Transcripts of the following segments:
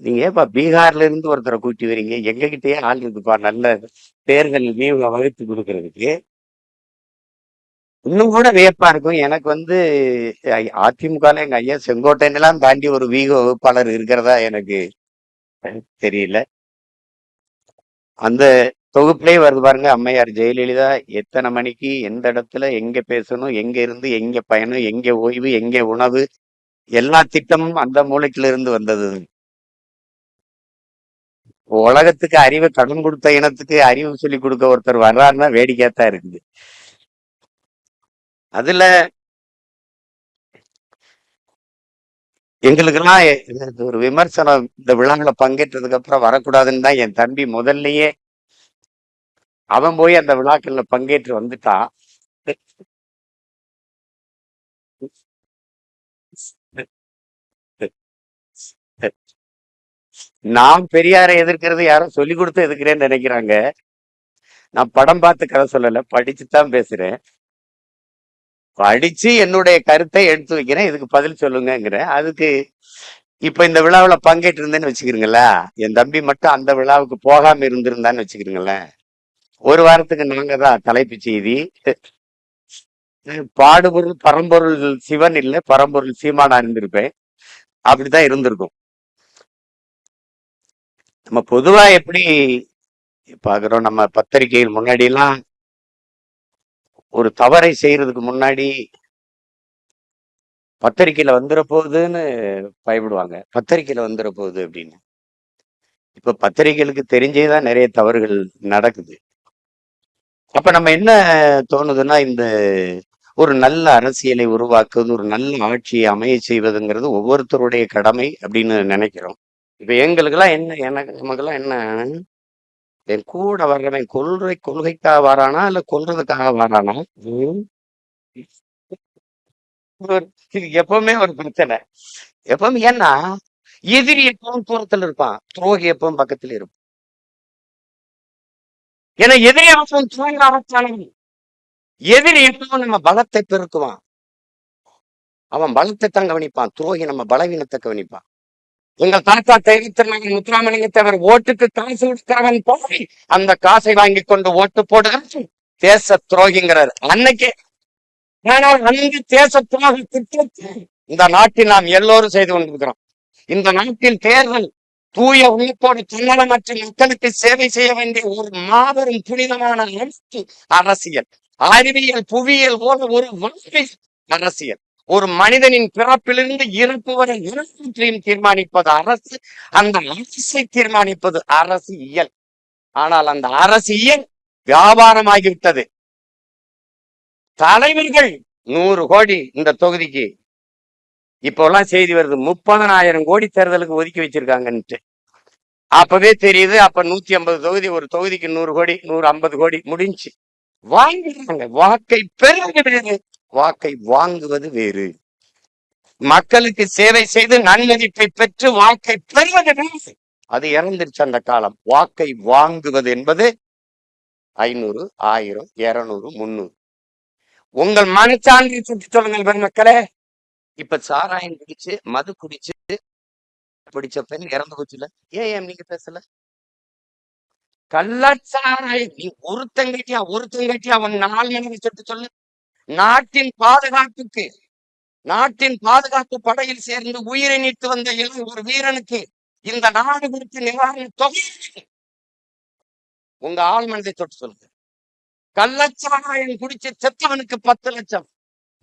நீங்க ஏப்பா பீகார்ல இருந்து ஒருத்தரை கூட்டி வரீங்க. எங்க கிட்டயே ஆள் இருக்குப்பா. நல்ல தேர்தல் வியூக வகுத்து கொடுக்கறதுக்கு. இன்னும் கூட வியப்பா இருக்கும். எனக்கு வந்து அதிமுகல எங்க ஐயா செங்கோட்டையெல்லாம் தாண்டி ஒரு வீக வகுப்பாளர் இருக்கிறதா எனக்கு தெரியல. அந்த தொகுப்புலயே வருது பாருங்க அம்மையார் ஜெயலலிதா. எத்தனை மணிக்கு எந்த இடத்துல எங்க பேசணும் எங்க இருந்து எங்க பயணம் எங்க ஓய்வு எங்க உணவு எல்லா திட்டமும் அந்த மூளைக்குல இருந்து வந்தது. உலகத்துக்கு அறிவை கடன் கொடுத்த இனத்துக்கு அறிவு சொல்லி கொடுக்க ஒருத்தர் வர்றாருன்னா வேடிக்கையாத்தான் இருக்குது. அதுல எங்களுக்கெல்லாம் ஒரு விமர்சனம் இந்த விழாங்களை பங்கேற்றதுக்கு அப்புறம் வரக்கூடாதுன்னு தான் என் தம்பி முதல்லயே அவன் போய் அந்த விழாக்கள்ல பங்கேற்று வந்துட்டான். நான் பெரியாரை எதிர்க்கிறது யாரும் சொல்லி கொடுத்து எதிர்க்கிறேன்னு நினைக்கிறாங்க. நான் படம் பார்த்து கதை சொல்லல படிச்சுதான் பேசுறேன். படிச்சு என்னுடைய கருத்தை எடுத்து வைக்கிறேன் இதுக்கு பதில் சொல்லுங்கங்கிறேன் அதுக்கு இப்ப இந்த விழாவில் பங்கேற்று இருந்தேன்னு வச்சுக்கிறீங்களா? என் தம்பி மட்டும் அந்த விழாவுக்கு போகாம இருந்திருந்தான்னு வச்சுக்கிறீங்களேன். ஒரு வாரத்துக்கு நாங்க தான் தலைப்பு செய்தி. பாடுபொருள் பரம்பொருள் சிவன் இல்லை பரம்பொருள் சீமானா இருந்திருப்பேன். அப்படிதான் இருந்திருக்கும். நம்ம பொதுவா எப்படி பாக்குறோம் நம்ம பத்திரிகையில் முன்னாடி எல்லாம் ஒரு தவறை செய்யறதுக்கு முன்னாடி பத்திரிக்கையில வந்துட போகுதுன்னு பயப்படுவாங்க. பத்திரிக்கையில வந்துட போகுது அப்படின்னு. இப்ப பத்திரிகைகளுக்கு தெரிஞ்சேதான் நிறைய தவறுகள் நடக்குது. அப்ப நம்ம என்ன தோணுதுன்னா இந்த ஒரு நல்ல அரசியலை உருவாக்குவது ஒரு நல்ல ஆட்சியை அமைய செய்வதுங்கிறது ஒவ்வொருத்தருடைய கடமை அப்படின்னு நினைக்கிறோம். இப்போ எங்களுக்கெல்லாம் என்ன எனக்கு நமக்கெல்லாம் என்ன? என் கூட வர்றவன் கொள்கை கொள்கைக்காக வரானா இல்ல கொல்றதுக்காக வரானா? இது எப்பவுமே ஒரு பிரச்சனை. எப்பவும் ஏன்னா எதிரி எப்பவும் தூரத்துல இருப்பான் துரோகி எப்பவும் பக்கத்துல இருப்பான். ஏன்னா எதிரி அவன் துரோகி அவசானம் எதிரி எப்பவும் நம்ம பலத்தை பெருக்குவான். அவன் பலத்தை தான் கவனிப்பான் துரோகி நம்ம பலவீனத்தை கவனிப்பான். எங்கள் தாத்தா தெரிவித்திருந்தாங்க முத்துராமலிங்க தேவர் ஓட்டுக்கு காசு கொடுக்கிறவன் போய் அந்த காசை வாங்கி கொண்டு ஓட்டு போடுகிறது தேச துரோகிங்கிறார். அன்னைக்கு ஆனால் அந்த தேச துரோக திட்டத்தை இந்த நாட்டில் நாம் எல்லோரும் செய்து கொண்டிருக்கிறோம். இந்த நாட்டில் தேர்தல் தூய உள்ளத்தோடு தன்னலமற்ற மக்களுக்கு சேவை செய்ய வேண்டிய ஒரு மாபெரும் புனிதமான அரசியல். அறிவியல் புவியியல் போல ஒரு வாழ்க்கை அரசியல். ஒரு மனிதனின் பிறப்பிலிருந்து இறப்பு வரை எல்லாவற்றையும் தீர்மானிப்பது அரசு. அந்த அரசை தீர்மானிப்பது அரசியல் ஆனால் அந்த அரசியல் வியாபாரமாகிவிட்டது. தலைவர்கள் நூறு கோடி இந்த தொகுதிக்கு. இப்போ எல்லாம் செய்தி வருது முப்பதனாயிரம் கோடி தேர்தலுக்கு ஒதுக்கி வச்சிருக்காங்கன்ட்டு. அப்பவே தெரியுது அப்ப நூத்தி ஐம்பது தொகுதி ஒரு தொகுதிக்கு நூறு கோடி நூறு ஐம்பது கோடி முடிஞ்சு. வாங்கிடுறாங்க. வாக்கை பெறுவது வாக்கை வாங்குவது வேறு. மக்களுக்கு சேவை செய்து நன்மதிப்பை பெற்று வாக்கை பெறுவது அது இறந்துருச்சு அந்த காலம். வாக்கை வாங்குவது என்பது ஐநூறு ஆயிரம் இருநூறு முந்நூறு. உங்கள் மனச்சான்றை சுற்றி சொல்லுங்கள் பெருமக்களே. இப்ப சாராயம் குடிச்சு மது குடிச்சு பிடிச்ச பெண் இறந்து போச்சுல. ஏன் நீங்க பேசல? கள்ளச்சாராயம். நீ ஒருத்தங்கட்டியா ஒருத்தங்கட்டியா அவன் நாலு மணிக்கு சுட்டு சொல்லு. நாட்டின் பாதுகாப்புக்கு நாட்டின் பாதுகாப்பு படையில் சேர்ந்து உயிரை நீட்டு வந்த இளம் ஒரு வீரனுக்கு இந்த நாடு குறித்து நிவாரண தொகை உங்க ஆள் மனதை தொட்டு சொல்லுங்க. கள்ளச்சாராயம் குடிச்சு செத்தவனுக்கு பத்து லட்சம்.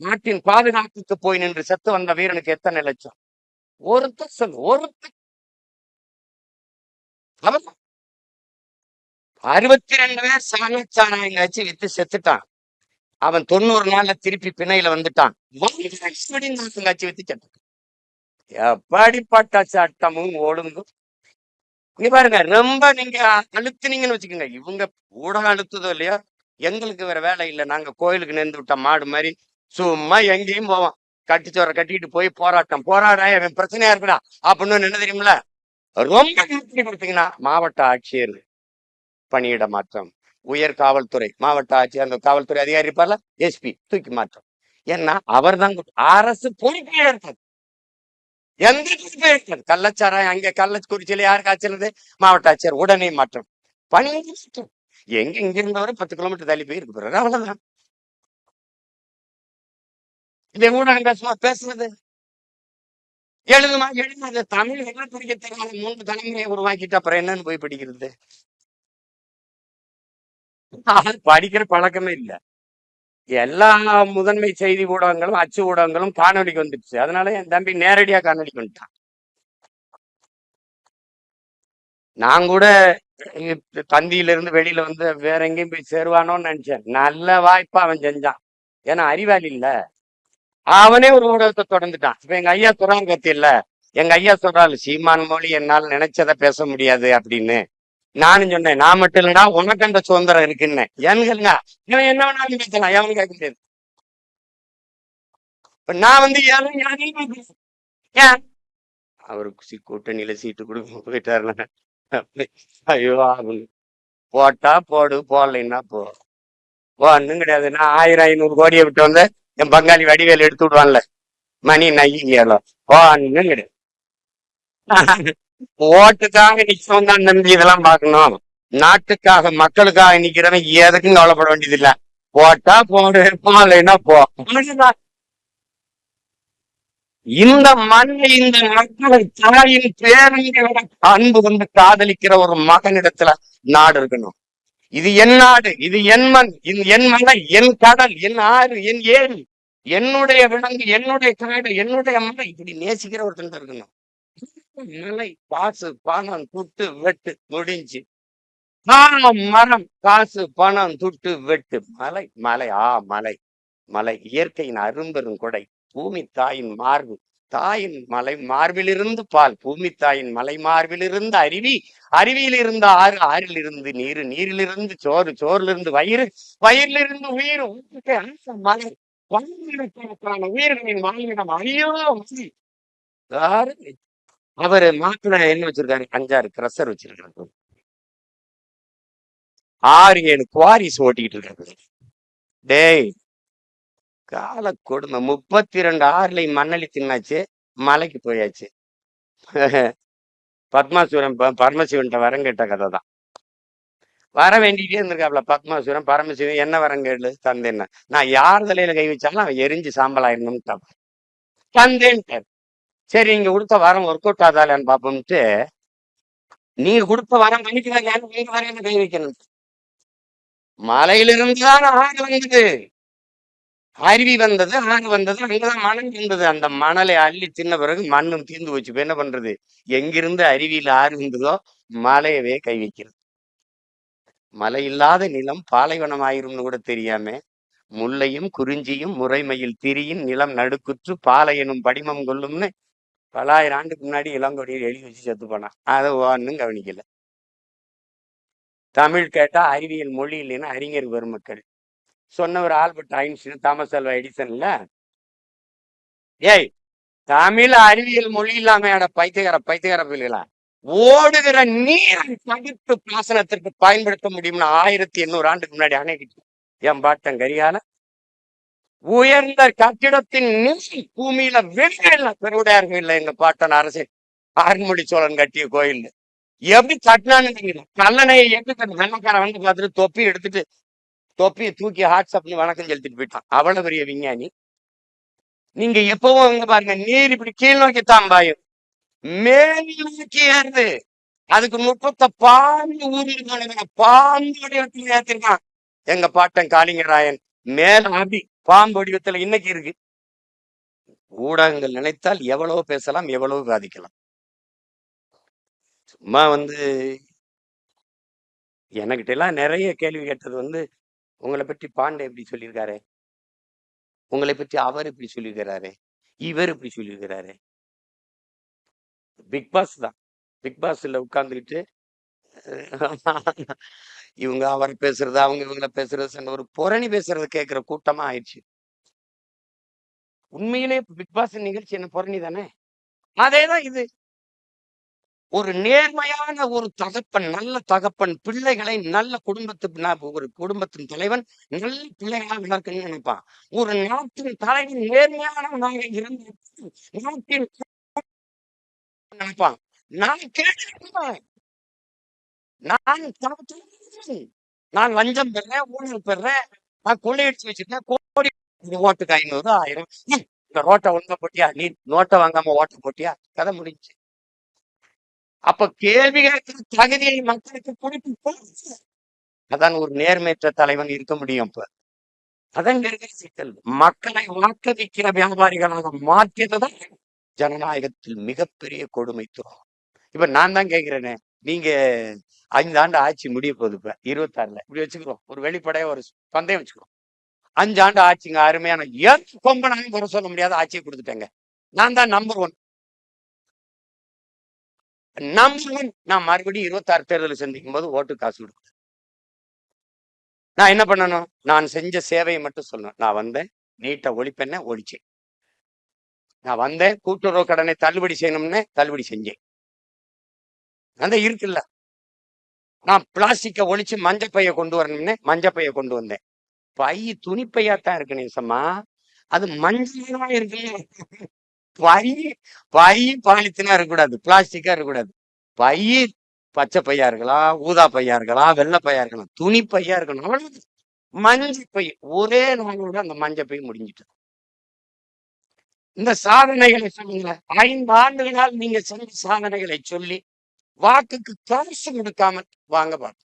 நாட்டின் பாதுகாப்புக்கு போய் நின்று செத்து வந்த வீரனுக்கு எத்தனை லட்சம்? ஒருத்தர் சொல் ஒருத்தர். அறுபத்தி ரெண்டு பேர் சாணச்சாராயம் வச்சு வித்து செத்துட்டான். அவன் தொண்ணூறு நாள்ல திருப்பி பிணையில வந்துட்டான். காட்சி வச்சு செத்தான் எப்படிப்பட்ட சட்டமும் ஒழுங்கும் இங்க பாருங்க ரொம்ப நீங்க அழுத்துனீங்கன்னு வச்சுக்கோங்க. இவங்க ஊடகம் அழுத்துதோ இல்லையோ எங்களுக்கு வேற வேலை இல்லை. நாங்க கோயிலுக்கு நேர்ந்து விட்ட மாடு மாதிரி சும்மா எங்கேயும் போவோம். கட்டிச்சோரை கட்டிட்டு போய் போராட்டம். போராட என் பிரச்சனையா இருக்குடா. அப்படின்னு என்ன தெரியுமில ரொம்ப கொடுத்தீங்கன்னா மாவட்ட ஆட்சியர் பணியிட மாற்றம். உயர் காவல்துறை மாவட்ட ஆட்சியர் அந்த காவல்துறை அதிகாரி இருப்பார்ல எஸ்பி தூக்கி மாற்றம். ஏன்னா அவர் தான் அரசு பொறுப்பே இருக்காது எந்த பொறுப்பே இருக்காது கள்ளச்சாராயம் அங்க கள்ளக்குறிச்சியில யார் காய்ச்சலுது? மாவட்ட ஆட்சியர் உடனே மாற்றம். பணி எங்க இங்க இருந்தவரை பத்து கிலோமீட்டர் தள்ளி போய் இருக்கு போறாரு. அவ்வளவுதான். இதை ஊடகங்கள் சும்மா பேசுறது? எழுதுமா எழுதுமா தமிழ் என்ன படிக்க தெரியாத மூன்று தலைமுறையை உருவாக்கிட்டு அப்புறம் என்னன்னு போய் படிக்கிறது? படிக்கிற பழக்கமே இல்ல. எல்லா முதன்மை செய்தி ஊடகங்களும் அச்சு ஊடகங்களும் காணொலிக்கு வந்துடுச்சு. அதனால என் தம்பி நேரடியா காணொலிக்கு வந்துட்டான். நான் கூட தந்தியிலிருந்து இருந்து வெளியில வந்து வேற எங்கேயும் போய் சேருவானோன்னு நினைச்சேன். நல்ல வாய்ப்பா அவன் செஞ்சான். ஏன்னா அறிவாளி இல்ல. அவனே ஒரு ஊடகத்தை தொடர்ந்துட்டான். இப்ப எங்க ஐயா சொல்றாங்க இல்ல எங்க ஐயா சொல்றாரு சீமான் மொழி என்னால் நினைச்சதை பேச முடியாது அப்படின்னு. நானும் சொன்னேன் நான் மட்டும் இல்லைன்னா உனக்கு அந்த சுதந்திரம் இருக்குன்னு. ஏன்னு கேளுங்க இவன் என்ன வேணாலும் பேசலாம். எவனும் கேட்க முடியாது இப்ப நான் வந்து யாரும் யாரையும் ஏன்? அவருக்கு கூட்டணியில சீட்டு கொடுக்க போயிட்டாருல. ஐயோ அவங்க போட்டா போடு போடலைன்னா போ. ஒன்றும் கிடையாது. நான் ஆயிரம் ஐநூறு கோடியை விட்டு வந்து என் பங்காளி வடிவேல் எடுத்து விடுவான்ல. மணி நையோ ஒன்றும் கிடையாது. ஓட்டுக்காக நிச்சயம் தான் நம்பி இதெல்லாம் பார்க்கணும். நாட்டுக்காக மக்களுக்காக நிக்கிறவன் எதுக்கும் கவலைப்பட வேண்டியது இல்ல போட்டா போடு இல்லைன்னா போ. இந்த மண்ணை இந்த மக்களை தாயின் பேரங்களை அன்பு கொண்டு காதலிக்கிற ஒரு மகனிடத்துல நாடு இருக்கணும். இது என் நாடு இது என் மண் இது என் மலை என் கடல் என் ஆறு என் ஏரி. என்னுடைய விலங்கு என்னுடைய காடு என்னுடைய மலை. இப்படி நேசிக்கிற ஒருத்தன் இருக்கணும். மலை காசு பணம் துட்டு வெட்டு முடிஞ்சு. ஆ மரம் காசு பணம் துட்டு வெட்டு. மலை மலை ஆ மலை. மலை இயற்கையின் அரும்பெரும் கொடை பூமி தாயின் மார்பு. தாயின் மலை மார்பிலிருந்து பால் பூமி தாயின் மலை மார்பிலிருந்து அருவி. அருவியில் இருந்த ஆறு ஆறில் இருந்து நீர் நீரிலிருந்து சோறு சோறிலிருந்து வயிறு வயிறிலிருந்து உயிர். மலை. உயிர்களின் வாழ்விடம் அழியோ மலை. அவர் அவரு மாப்பிள்ள என்ன வச்சிருக்காரு? அஞ்சாறு கிரஷர் வச்சிருக்காரு ஆறு ஏழு குவாரிஸ் ஓட்டிக்கிட்டு இருக்காரு டேய் கால கொடுமை. முப்பத்தி ரெண்டு ஆறுல மண்ணலி தின்னாச்சு மலைக்கு போயாச்சு. பத்மாசுரன் பரமசிவன்கிட்ட வரம் கேட்ட கதை தான் வர வேண்டிட்டே இருந்திருக்காப்ல பத்மாசுரன் பரமசிவன் என்ன வரம் கேளு தந்தேன்னு. நான் யார் தலையில கை வச்சாலும் அவன் எரிஞ்சு சாம்பல் ஆயிடணும்னு தந்தேன்ட்டார். சரி நீங்க கொடுத்த வாரம் ஒர்க் அவுட் ஆதாலன்னு பார்ப்போம்ட்டு நீங்க கொடுத்த வாரம் பண்ணிக்கிறாங்க நீங்க வரையில கை வைக்கணும். மலையிலிருந்து தான் ஆறு வந்தது. அருவி வந்தது ஆறு வந்தது அங்கதான் மணல் இருந்தது. அந்த மணலை அள்ளி தின்ன பிறகு மண்ணும் தீர்ந்து போச்சு. என்ன பண்றது? எங்கிருந்து அருவியில ஆறு இருந்ததோ மலையவே கை வைக்கிறது. மலை இல்லாத நிலம் பாலைவனம் ஆயிரும்னு கூட தெரியாம முல்லையும் குறிஞ்சியும் முறைமையில் திரியின் நிலம் நடுக்குற்று பாலை எனும் படிமம் கொள்ளும்னு பலாயிரம் ஆண்டுக்கு முன்னாடி இளங்கொடியில் எழுதி வச்சு செத்து போனான். அதை ஒன்றும் கவனிக்கல. தமிழ் கேட்டா அறிவியல் மொழி இல்லைன்னா அறிஞர் பெருமக்கள். சொன்னவர் ஆல்பர்ட் ஐன்ஸ்டீன் தாமஸ் அல்வா எடிசன்ல ஏய் தமிழ் அறிவியல் மொழி இல்லாம பைத்தியகார பைத்தியகார பிள்ளைகளா ஓடுகிற நீரை தடுத்து பாசனத்திற்கு பயன்படுத்த முடியும்னு ஆயிரத்தி எண்ணூறு ஆண்டுக்கு முன்னாடி அணைக்கிட்டு என் பாட்டன் கரியால உயர்ந்த கட்டிடத்தின் நீ பூமியில வெளியில பெருவுடையார்கள் இல்லை எங்க பாட்டன் அரசு ஆறுமொழி சோழன் கட்டிய கோயில். எப்படி கட்டினான்னு கல்லணையை எப்படி கட்டு வெள்ளக்காரன் வந்து பார்த்துட்டு தொப்பி எடுத்துட்டு தொப்பியை தூக்கி வாட்ஸ்அப்னு வணக்கம் செலுத்திட்டு போயிட்டான். அவ்வளவு பெரிய விஞ்ஞானி. நீங்க எப்பவும் இங்க பாருங்க நீர் இப்படி கீழ் நோக்கி தான் பாயும். மேல் நோக்கி ஏறுது. அதுக்கு நுட்பத்தை பாம்பு ஊரில் பாம்பு வடிவத்தில் ஏத்திருக்கான். எங்க பாட்டன் காளிங்கராயன் மேல அபி பாம்பு வடிவத்துல இன்னைக்கு இருக்கு. ஊடகங்கள் நினைத்தால் எவ்வளவு பேசலாம் எவ்வளவு பாதிக்கலாம் சும்மா வந்து எனக்கிட்ட எல்லாம் நிறைய கேள்வி கேட்டது வந்து உங்களை பற்றி பாண்டே எப்படி சொல்லியிருக்காரு? உங்களை பற்றி அவர் இப்படி சொல்லியிருக்கிறாரு? இவர் இப்படி சொல்லியிருக்கிறாரு? பிக் பாஸ் தான். பிக் பாஸ்ல உட்கார்ந்துக்கிட்டு இவங்க அவர் பேசுறது அவங்க இவங்கள பேசுறது ஒரு புரணி பேசுறது கேட்கிற கூட்டமா ஆயிடுச்சு. உண்மையிலே பிக் பாஸ் நிகழ்ச்சி என்ன புரணி தானே? அதேதான் இது. ஒரு நேர்மையான ஒரு தகப்பன் நல்ல தகப்பன் பிள்ளைகளை நல்ல குடும்பத்து ஒரு குடும்பத்தின் தலைவன் நல்ல பிள்ளைகளா வளர்க்கணும்னு நினைப்பான். ஒரு நாட்டின் தலைவன் நேர்மையானவனாக இருந்து நாட்டின் நினைப்பான். நான் கேட்டேன் நான் நான் லஞ்சம் பெறேன் ஊழல் பெறேன். நான் கொள்ளையடிச்சு வச்சிருக்கேன் கோடி ஓட்டுக்கு ஐநூறு ஆயிரம். இந்த ரோட்டை ஒழுங்கா போட்டியா? நீ நோட்டை வாங்காம ஓட்ட போட்டியா? கதை முடிஞ்சு. அப்ப கேள்வி கேட்கிற தகுதியை மக்களுக்கு கொடுத்து அதான் ஒரு நேர்மையற்ற தலைவன் இருக்க முடியும் இப்ப. அதான் இருக்கிற சிக்கல். மக்களை வாக்களிக்கிற வியாபாரிகளாக மாற்றியதுதான் ஜனநாயகத்தில் மிகப்பெரிய கொடுமைத்துவம். இப்ப நான் தான் கேட்கிறேனே. நீங்க ஐந்து ஆண்டு ஆட்சி முடிய போகுது இப்ப இருபத்தாறுல. இப்படி வச்சுக்கிறோம் ஒரு வெளிப்படைய ஒரு பந்தயம் வச்சுக்கிறோம் அஞ்சு ஆண்டு ஆட்சிங்க அருமையான ஏன் கொம்பனாலையும் குறை சொல்ல முடியாத ஆட்சியை கொடுத்துட்டேங்க. நான் தான் நம்பர் ஒன் நம்பர் ஒன் நான் மறுபடியும் இருபத்தாறு தேர்தல் சந்திக்கும் போது ஓட்டு காசு கொடுப்பேன். நான் என்ன பண்ணணும்? நான் செஞ்ச சேவையை மட்டும் சொல்லணும். நான் வந்தேன் நீட்டை ஒழிப்பெண்ண ஒழிச்சேன். நான் வந்தேன் கூட்டுறவு கடனை தள்ளுபடி செய்யணும்னு தள்ளுபடி செஞ்சேன். அந்த இருக்குல்ல. நான் பிளாஸ்டிக்கை ஒழிச்சு மஞ்சப்பைய கொண்டு வரணும்னு மஞ்சப்பைய கொண்டு வந்தேன். பை துணிப்பையா தான் இருக்கு நேசம்மா அது மஞ்சளா இருக்கு பை பை பாலித்தினா இருக்கக்கூடாது. பிளாஸ்டிக்கா இருக்கக்கூடாது. பை பச்சை பையா இருக்கலாம் ஊதா பையா இருக்கலாம் வெள்ளை பையா இருக்கலாம் துணி பையா இருக்கணும். அவ்வளவு மஞ்சள் பை ஒரே நாளோட அந்த மஞ்சள் பை முடிஞ்சிட்டு. இந்த சாதனைகளை சொல்லுங்க. ஐந்து ஆண்டுகளால் நீங்க செஞ்ச சாதனைகளை சொல்லி வாக்குக்கு காசு கொடுக்காம வாங்க பாருங்க